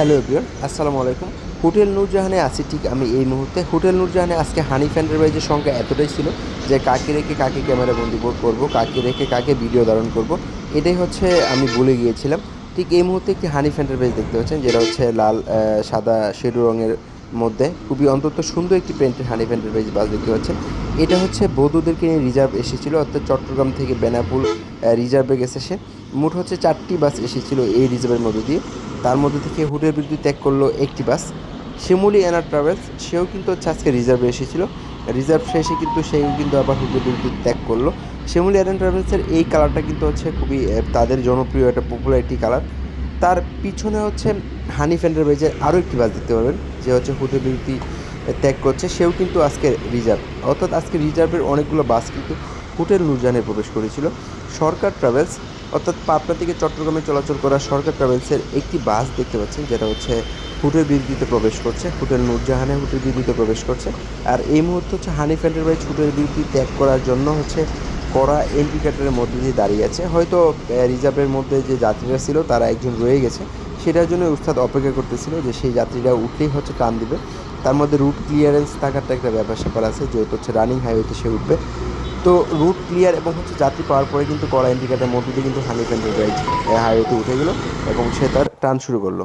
Hello everyone, আসসালামু আলাইকুম। Hotel নূরজাহানে আছি, ঠিক আমি এই মুহূর্তে। হোটেল নূরজাহানে আজকে হানি ফ্যান্ডের বাইজের সংখ্যা এতটাই ছিল যে কাকে রেখে কাকে ক্যামেরা বন্দি করব, কাকে রেখে কাকে ভিডিও ধারণ করব, এটাই হচ্ছে আমি ভুলে গিয়েছিলাম। ঠিক এই মুহূর্তে একটি হানি ফ্যান্টারবাইজ দেখতে পাচ্ছেন, যেটা হচ্ছে লাল সাদা, শেডু রঙের মধ্যে খুবই অন্তত সুন্দর একটি প্রিন্টের হানি ফ্যান্টারবাইজ বাস দেখতে পাচ্ছেন। এটা হচ্ছে বৌদ্ধদেরকে নিয়ে রিজার্ভ এসেছিল, অর্থাৎ চট্টগ্রাম থেকে বেনাপুল রিজার্ভে গেছে সে। মোট হচ্ছে চারটি বাস এসেছিল এই রিজার্ভের মধ্যে দিয়ে। তার মধ্যে থেকে হুডের বিরুদ্ধে ত্যাগ করল একটি বাস। শিমুলি এনার ট্রাভেলস সেও কিন্তু হচ্ছে আজকে রিজার্ভে এসেছিল। রিজার্ভ শেষে কিন্তু সেও কিন্তু আবার হুডের বিরুদ্ধে ত্যাগ করল। শিমুলি এনার ট্রাভেলসের এই কালারটা কিন্তু হচ্ছে খুবই তাদের জনপ্রিয় একটা পপুলার একটি কালার তার পিছনে হচ্ছে হানি ফ্যান্ডার বেজের আরও একটি বাস দেখতে পাবেন যে হচ্ছে হুডের বিরুদ্ধে ত্যাগ করছে। সেও কিন্তু আজকে রিজার্ভ অর্থাৎ আজকে রিজার্ভের অনেকগুলো বাস কিন্তু হোটেল নূরজাহানে প্রবেশ করেছিল। সরকার ট্রাভেলস অর্থাৎ পাবনা থেকে চট্টগ্রামে চলাচল করা সরকার ট্রাভেলসের একটি বাস দেখতে পাচ্ছেন, যেটা হচ্ছে হোটেল বিরুদ্ধে প্রবেশ করছে। হোটেল নূরজাহানে হোটেল বিরুদ্ধে প্রবেশ করছে। আর এই মুহূর্তে হচ্ছে হানি ফ্যান্ডার বাইজ হোটেল বিরুদ্ধে ত্যাগ করার জন্য হচ্ছে কড়া ইন্ডিকেটারের মধ্যে দিয়ে দাঁড়িয়ে আছে। হয়তো রিজার্ভের মধ্যে যে যাত্রীরা ছিল, তারা একজন রয়ে গেছে। সেটার জন্য উস্তাদ অপেক্ষা করতেছিল যে সেই যাত্রীরা উঠলেই হচ্ছে টান দিবে। তার মধ্যে রুট ক্লিয়ারেন্স থাকারটা একটা ব্যাপার স্যাপার আছে, যেহেতু হচ্ছে রানিং হাইওয়েতে সে উঠবে। তো রুট ক্লিয়ার এবং হচ্ছে যাত্রী পাওয়ার পরে কিন্তু কড়া ইন্ডিকেটারের মধ্যে দিয়ে কিন্তু হানি বাইজ হাইওয়েতে উঠে গেল এবং সে তার টান শুরু করল।